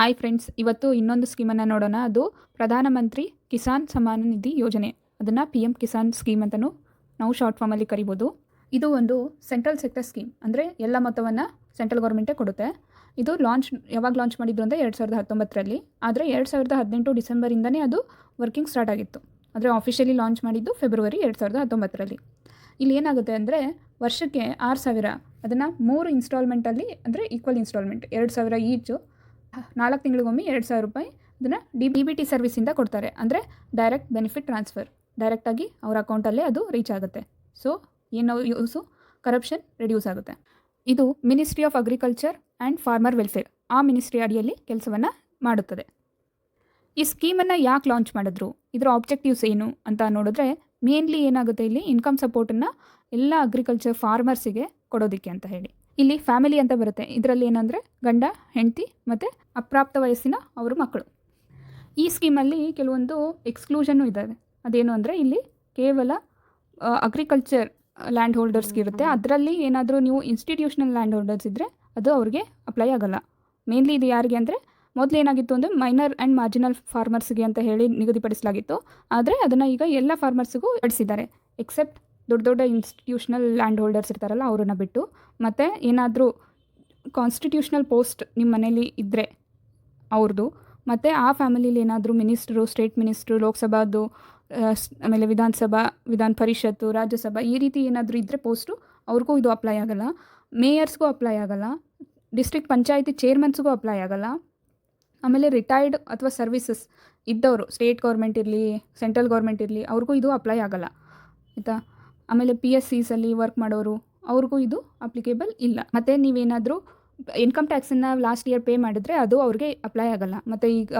Hi friends ಇವತ್ತು ಇನ್ನೊಂದು ಸ್ಕೀಮನ್ನು ನೋಡೋಣ. ಅದು ಪ್ರಧಾನಮಂತ್ರಿ ಕಿಸಾನ್ ಸಮಾನ ನಿಧಿ ಯೋಜನೆ. ಅದನ್ನು ಪಿ ಎಂ ಕಿಸಾನ್ ಸ್ಕೀಮ್ ಅಂತಲೂ ನಾವು ಶಾರ್ಟ್ ಫಾರ್ಮಲ್ಲಿ ಕರಿಬೋದು. ಇದು ಒಂದು ಸೆಂಟ್ರಲ್ ಸೆಕ್ಟರ್ ಸ್ಕೀಮ್ ಅಂದರೆ ಎಲ್ಲ ಮೊತ್ತವನ್ನು ಸೆಂಟ್ರಲ್ ಗೌರ್ಮೆಂಟೇ ಕೊಡುತ್ತೆ. ಇದು ಲಾಂಚ್ ಯಾವಾಗ ಲಾಂಚ್ ಮಾಡಿದ್ರು ಅಂದರೆ ಎರಡು ಸಾವಿರದ ಹತ್ತೊಂಬತ್ತರಲ್ಲಿ. ಆದರೆ ಎರಡು ಸಾವಿರದ ಹದಿನೆಂಟು ಡಿಸೆಂಬರಿಂದನೇ ಅದು ವರ್ಕಿಂಗ್ ಸ್ಟಾರ್ಟ್ ಆಗಿತ್ತು. ಅಂದರೆ ಆಫಿಷಿಯಲಿ ಲಾಂಚ್ ಮಾಡಿದ್ದು ಫೆಬ್ರವರಿ ಎರಡು ಸಾವಿರದ ಹತ್ತೊಂಬತ್ತರಲ್ಲಿ. ಇಲ್ಲಿ ಏನಾಗುತ್ತೆ ಅಂದರೆ ವರ್ಷಕ್ಕೆ ಆರು ಸಾವಿರ. ಅದನ್ನು ಮೂರು ಇನ್ಸ್ಟಾಲ್ಮೆಂಟಲ್ಲಿ ಅಂದರೆ ಈಕ್ವಲ್ ಇನ್ಸ್ಟಾಲ್ಮೆಂಟ್ ಎರಡು ಸಾವಿರ ಈಚು ನಾಲ್ಕು ತಿಂಗಳಿಗೊಮ್ಮೆ ಎರಡು ಸಾವಿರ ರೂಪಾಯಿ ಅದನ್ನು ಡಿ ಬಿ ಬಿ ಟಿ ಸರ್ವಿಸಿಂದ ಕೊಡ್ತಾರೆ. ಅಂದರೆ ಡೈರೆಕ್ಟ್ ಬೆನಿಫಿಟ್ ಟ್ರಾನ್ಸ್ಫರ್ ಡೈರೆಕ್ಟಾಗಿ ಅವ್ರ ಅಕೌಂಟಲ್ಲೇ ಅದು ರೀಚ್ ಆಗುತ್ತೆ. ಸೊ ಏನೋ ಯೂಸು ಕರಪ್ಷನ್ ರಿಡ್ಯೂಸ್ ಆಗುತ್ತೆ. ಇದು ministry of agriculture and farmer welfare ಆ ಮಿನಿಸ್ಟ್ರಿ ಅಡಿಯಲ್ಲಿ ಕೆಲಸವನ್ನು ಮಾಡುತ್ತದೆ. ಈ ಸ್ಕೀಮನ್ನು ಯಾಕೆ ಲಾಂಚ್ ಮಾಡಿದ್ರು? ಇದರ ಆಬ್ಜೆಕ್ಟಿವ್ಸ್ ಏನು ಅಂತ ನೋಡಿದ್ರೆ ಮೇನ್ಲಿ ಏನಾಗುತ್ತೆ ಇಲ್ಲಿ ಇನ್ಕಮ್ ಸಪೋರ್ಟನ್ನು ಎಲ್ಲ ಅಗ್ರಿಕಲ್ಚರ್ ಫಾರ್ಮರ್ಸಿಗೆ ಕೊಡೋದಕ್ಕೆ ಅಂತ ಹೇಳಿ. ಇಲ್ಲಿ ಫ್ಯಾಮಿಲಿ ಅಂತ ಬರುತ್ತೆ. ಇದರಲ್ಲಿ ಏನಂದರೆ ಗಂಡ, ಹೆಂಡತಿ ಮತ್ತು ಅಪ್ರಾಪ್ತ ವಯಸ್ಸಿನ ಅವರು ಮಕ್ಕಳು. ಈ ಸ್ಕೀಮಲ್ಲಿ ಕೆಲವೊಂದು ಎಕ್ಸ್ಕ್ಲೂಷನ್ನು ಇದ್ದಾವೆ ಅದೇನು ಅಂದರೆ ಇಲ್ಲಿ ಕೇವಲ ಅಗ್ರಿಕಲ್ಚರ್ ಲ್ಯಾಂಡ್ ಹೋಲ್ಡರ್ಸ್ಗೆ ಇರುತ್ತೆ. ಅದರಲ್ಲಿ ಏನಾದರೂ ನೀವು ಇನ್ಸ್ಟಿಟ್ಯೂಷನಲ್ ಲ್ಯಾಂಡ್ ಹೋಲ್ಡರ್ಸ್ ಇದ್ದರೆ ಅದು ಅವ್ರಿಗೆ ಅಪ್ಲೈ ಆಗಲ್ಲ. ಮೇನ್ಲಿ ಇದು ಯಾರಿಗೆ ಅಂದರೆ ಮೊದಲು ಏನಾಗಿತ್ತು ಅಂದರೆ ಮೈನರ್ ಆ್ಯಂಡ್ ಮಾರ್ಜಿನಲ್ ಫಾರ್ಮರ್ಸ್ಗೆ ಅಂತ ಹೇಳಿ ನಿಗದಿಪಡಿಸಲಾಗಿತ್ತು. ಆದರೆ ಅದನ್ನು ಈಗ ಎಲ್ಲ ಫಾರ್ಮರ್ಸ್ಗೂ ಪಡಿಸಿದ್ದಾರೆ ಎಕ್ಸೆಪ್ಟ್ ದೊಡ್ಡ ದೊಡ್ಡ ಇನ್ಸ್ಟಿಟ್ಯೂಷನಲ್ ಲ್ಯಾಂಡ್ ಹೋಲ್ಡರ್ಸ್ ಇರ್ತಾರಲ್ಲ, ಅವ್ರನ್ನ ಬಿಟ್ಟು. ಮತ್ತು ಏನಾದರೂ ಕಾನ್ಸ್ಟಿಟ್ಯೂಷನಲ್ ಪೋಸ್ಟ್ ನಿಮ್ಮ ಮನೇಲಿ ಇದ್ದರೆ ಅವ್ರದ್ದು ಮತ್ತು ಆ ಫ್ಯಾಮಿಲಿಲಿ ಏನಾದರೂ ಮಿನಿಸ್ಟ್ರು ಸ್ಟೇಟ್ ಮಿನಿಸ್ಟ್ರು ಲೋಕಸಭಾದು ಆಮೇಲೆ ವಿಧಾನಸಭಾ, ವಿಧಾನ ಪರಿಷತ್ತು, ರಾಜ್ಯಸಭಾ, ಈ ರೀತಿ ಏನಾದರೂ ಇದ್ದರೆ ಪೋಸ್ಟು ಅವ್ರಿಗೂ ಇದು ಅಪ್ಲೈ ಆಗಲ್ಲ. ಮೇಯರ್ಸ್ಗೂ ಅಪ್ಲೈ ಆಗಲ್ಲ. ಡಿಸ್ಟ್ರಿಕ್ಟ್ ಪಂಚಾಯತಿ ಚೇರ್ಮನ್ಸ್ಗೂ ಅಪ್ಲೈ ಆಗಲ್ಲ. ಆಮೇಲೆ ರಿಟೈರ್ಡ್ ಅಥವಾ ಸರ್ವಿಸಸ್ ಇದ್ದವರು ಸ್ಟೇಟ್ ಗೌರ್ಮೆಂಟ್ ಇರಲಿ ಸೆಂಟ್ರಲ್ ಗೌರ್ಮೆಂಟ್ ಇರಲಿ, ಅವ್ರಿಗೂ ಇದು ಅಪ್ಲೈ ಆಗಲ್ಲ. ಆಯಿತಾ? ಆಮೇಲೆ ಪಿ ಎಸ್ ಸಿಸಲ್ಲಿ ವರ್ಕ್ ಮಾಡೋರು, ಅವ್ರಿಗೂ ಇದು ಅಪ್ಲಿಕೇಬಲ್ ಇಲ್ಲ. ಮತ್ತು ನೀವೇನಾದರೂ ಇನ್ಕಮ್ ಟ್ಯಾಕ್ಸನ್ನು ಲಾಸ್ಟ್ ಇಯರ್ ಪೇ ಮಾಡಿದ್ರೆ ಅದು ಅವ್ರಿಗೆ ಅಪ್ಲೈ ಆಗಲ್ಲ. ಮತ್ತು ಈಗ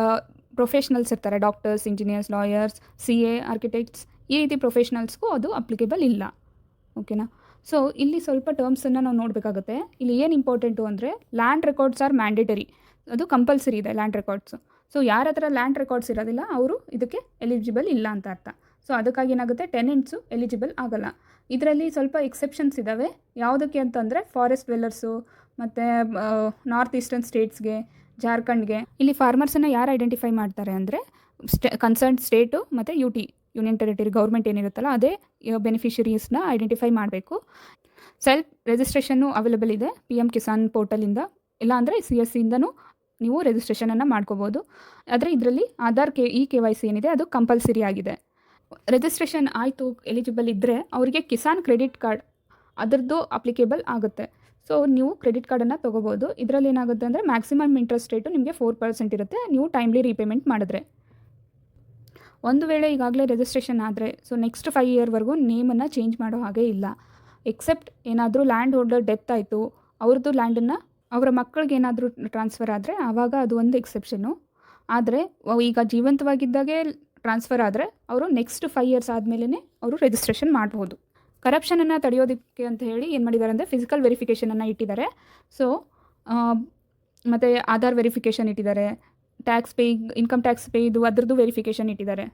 ಪ್ರೊಫೆಷ್ನಲ್ಸ್ ಇರ್ತಾರೆ doctors engineers lawyers C A architects ಈ ರೀತಿ ಪ್ರೊಫೆಷ್ನಲ್ಸ್ಗೂ ಅದು ಅಪ್ಲಿಕೇಬಲ್ ಇಲ್ಲ. ಓಕೆನಾ ಸೊ ಇಲ್ಲಿ ಸ್ವಲ್ಪ ಟರ್ಮ್ಸನ್ನು ನಾವು ನೋಡಬೇಕಾಗುತ್ತೆ. ಇಲ್ಲಿ ಏನು ಇಂಪಾರ್ಟೆಂಟು ಅಂದರೆ ಲ್ಯಾಂಡ್ ರೆಕಾರ್ಡ್ಸ್ ಆರ್ ಮ್ಯಾಂಡೇಟರಿ ಅದು ಕಂಪಲ್ಸರಿ ಇದೆ ಲ್ಯಾಂಡ್ ರೆಕಾರ್ಡ್ಸು ಸೊ ಯಾರ ಹತ್ರ ಲ್ಯಾಂಡ್ ರೆಕಾರ್ಡ್ಸ್ ಇರೋದಿಲ್ಲ, ಅವರು ಇದಕ್ಕೆ ಎಲಿಜಿಬಲ್ ಇಲ್ಲ ಅಂತ ಅರ್ಥ. ಸೊ ಅದಕ್ಕಾಗಿ ಏನಾಗುತ್ತೆ ಟೆನೆಂಟ್ಸು ಎಲಿಜಿಬಲ್ ಆಗಲ್ಲ. ಇದರಲ್ಲಿ ಸ್ವಲ್ಪ ಎಕ್ಸೆಪ್ಷನ್ಸ್ ಇದ್ದಾವೆ ಯಾವುದಕ್ಕೆ ಅಂತಂದರೆ ಫಾರೆಸ್ಟ್ ವೆಲ್ಲರ್ಸು ಮತ್ತು ನಾರ್ತ್ ಈಸ್ಟರ್ನ್ ಸ್ಟೇಟ್ಸ್ಗೆ ಜಾರ್ಖಂಡ್ಗೆ ಇಲ್ಲಿ ಫಾರ್ಮರ್ಸನ್ನು ಯಾರು ಐಡೆಂಟಿಫೈ ಮಾಡ್ತಾರೆ ಅಂದರೆ ಸ್ಟೇ ಕನ್ಸರ್ನ್ ಸ್ಟೇಟು ಮತ್ತು U T union territory government ಏನಿರುತ್ತಲ್ಲ, ಅದೇ ಬೆನಿಫಿಷರೀಸ್ನ ಐಡೆಂಟಿಫೈ ಮಾಡಬೇಕು. ಸೆಲ್ಫ್ ರಿಜಿಸ್ಟ್ರೇಷನ್ನು ಅವೈಲೇಬಲ್ ಇದೆ ಪಿ ಎಂ ಕಿಸಾನ್ ಪೋರ್ಟಲಿಂದ ಇಲ್ಲ ಅಂದರೆ ಸಿ ಎಸ್ ಸಿಯಿಂದನೂ ನೀವು ರಿಜಿಸ್ಟ್ರೇಷನನ್ನು ಮಾಡ್ಕೋಬೋದು. ಆದರೆ ಇದರಲ್ಲಿ Aadhaar K E K Y C ಏನಿದೆ, ಅದು ಕಂಪಲ್ಸರಿ ಆಗಿದೆ. ರಿಜಿಸ್ಟ್ರೇಷನ್ ಆಯಿತು ಎಲಿಜಿಬಲ್ ಇದ್ದರೆ ಅವರಿಗೆ ಕಿಸಾನ್ ಕ್ರೆಡಿಟ್ ಕಾರ್ಡ್ ಅದರದ್ದು ಅಪ್ಲಿಕೇಬಲ್ ಆಗುತ್ತೆ. ಸೊ ನೀವು ಕ್ರೆಡಿಟ್ ಕಾರ್ಡನ್ನು ತೊಗೋಬೋದು. ಇದರಲ್ಲಿ ಏನಾಗುತ್ತೆ ಅಂದರೆ ಮ್ಯಾಕ್ಸಿಮಮ್ ಇಂಟ್ರೆಸ್ಟ್ ರೇಟು ನಿಮಗೆ ಫೋರ್ ಪರ್ಸೆಂಟ್ ಇರುತ್ತೆ. ನೀವು ಟೈಮ್ಲಿ ರೀಪೇಮೆಂಟ್ ಮಾಡಿದ್ರೆ. ಒಂದು ವೇಳೆ ಈಗಾಗಲೇ ರಿಜಿಸ್ಟ್ರೇಷನ್ ಆದರೆ ಸೊ ನೆಕ್ಸ್ಟ್ ಫೈವ್ ಇಯರ್ವರೆಗೂ ನೇಮನ್ನು ಚೇಂಜ್ ಮಾಡೋ ಹಾಗೆ ಇಲ್ಲ. ಎಕ್ಸೆಪ್ಟ್ ಏನಾದರೂ ಲ್ಯಾಂಡ್ ಹೋಲ್ಡರ್ ಡೆತ್ ಆಯಿತು, ಅವ್ರದ್ದು ಲ್ಯಾಂಡನ್ನು ಅವರ ಮಕ್ಕಳಿಗೆ ಏನಾದರೂ ಟ್ರಾನ್ಸ್ಫರ್ ಆದರೆ, ಆವಾಗ ಅದು ಒಂದು ಎಕ್ಸೆಪ್ಷನ್ನು ಆದರೆ ಈಗ ಜೀವಂತವಾಗಿದ್ದಾಗೆ ಟ್ರಾನ್ಸ್ಫರ್ ಆದರೆ ಅವರು ನೆಕ್ಸ್ಟ್ ಫೈವ್ ಇಯರ್ಸ್ ಆದಮೇಲೆ ಅವರು ರಿಜಿಸ್ಟ್ರೇಷನ್ ಮಾಡ್ಬೋದು. ಕರಪ್ಷನನ್ನು ತಡೆಯೋದಕ್ಕೆ ಅಂತ ಹೇಳಿ ಏನು ಮಾಡಿದ್ದಾರೆ ಅಂದರೆ ಫಿಸಿಕಲ್ ವೆರಿಫಿಕೇಷನನ್ನು ಇಟ್ಟಿದ್ದಾರೆ. ಸೊ ಮತ್ತು ಆಧಾರ್ ವೆರಿಫಿಕೇಷನ್ ಇಟ್ಟಿದ್ದಾರೆ. Tax pay income tax pay ಇದು ಅದರದ್ದು ವೆರಿಫಿಕೇಷನ್ ಇಟ್ಟಿದ್ದಾರೆ.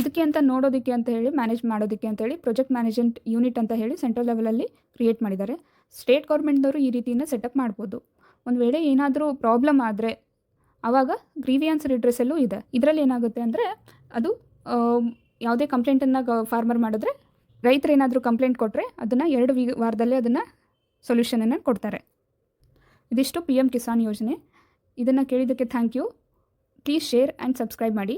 ಇದಕ್ಕೆ ಅಂತ ನೋಡೋದಕ್ಕೆ ಅಂತ ಹೇಳಿ ಮ್ಯಾನೇಜ್ ಮಾಡೋದಕ್ಕೆ ಅಂತ ಹೇಳಿ ಪ್ರಾಜೆಕ್ಟ್ ಮ್ಯಾನೇಜ್ಮೆಂಟ್ ಯೂನಿಟ್ ಅಂತ ಹೇಳಿ ಸೆಂಟ್ರಲ್ ಲೆವೆಲಲ್ಲಿ ಕ್ರಿಯೇಟ್ ಮಾಡಿದ್ದಾರೆ. ಸ್ಟೇಟ್ ಗೌರ್ಮೆಂಟ್ದವರು ಈ ರೀತಿಯಿಂದ ಸೆಟಪ್ ಮಾಡ್ಬೋದು. ಒಂದು ವೇಳೆ ಏನಾದರೂ ಪ್ರಾಬ್ಲಮ್ ಆದರೆ ಆವಾಗ ಗ್ರೀವಿಯನ್ಸ್ ರಿಡ್ರೆಸಲ್ಲೂ ಇದೆ. ಇದರಲ್ಲಿ ಏನಾಗುತ್ತೆ ಅಂದರೆ ಅದು ಯಾವುದೇ ಕಂಪ್ಲೇಂಟನ್ನು ಫಾರ್ಮರ್ ಮಾಡಿದ್ರೆ ರೈತರು ಏನಾದರೂ ಕಂಪ್ಲೇಂಟ್ ಕೊಟ್ಟರೆ ಅದನ್ನು ಎರಡು ವಿ, ವಾರದಲ್ಲೇ ಅದನ್ನು ಸೊಲ್ಯೂಷನನ್ನು ಕೊಡ್ತಾರೆ. ಇದಿಷ್ಟು ಪಿ ಎಂ ಕಿಸಾನ್ ಯೋಜನೆ. ಇದನ್ನು ಕೇಳಿದ್ದಕ್ಕೆ thank you. Please share and subscribe ಮಾಡಿ.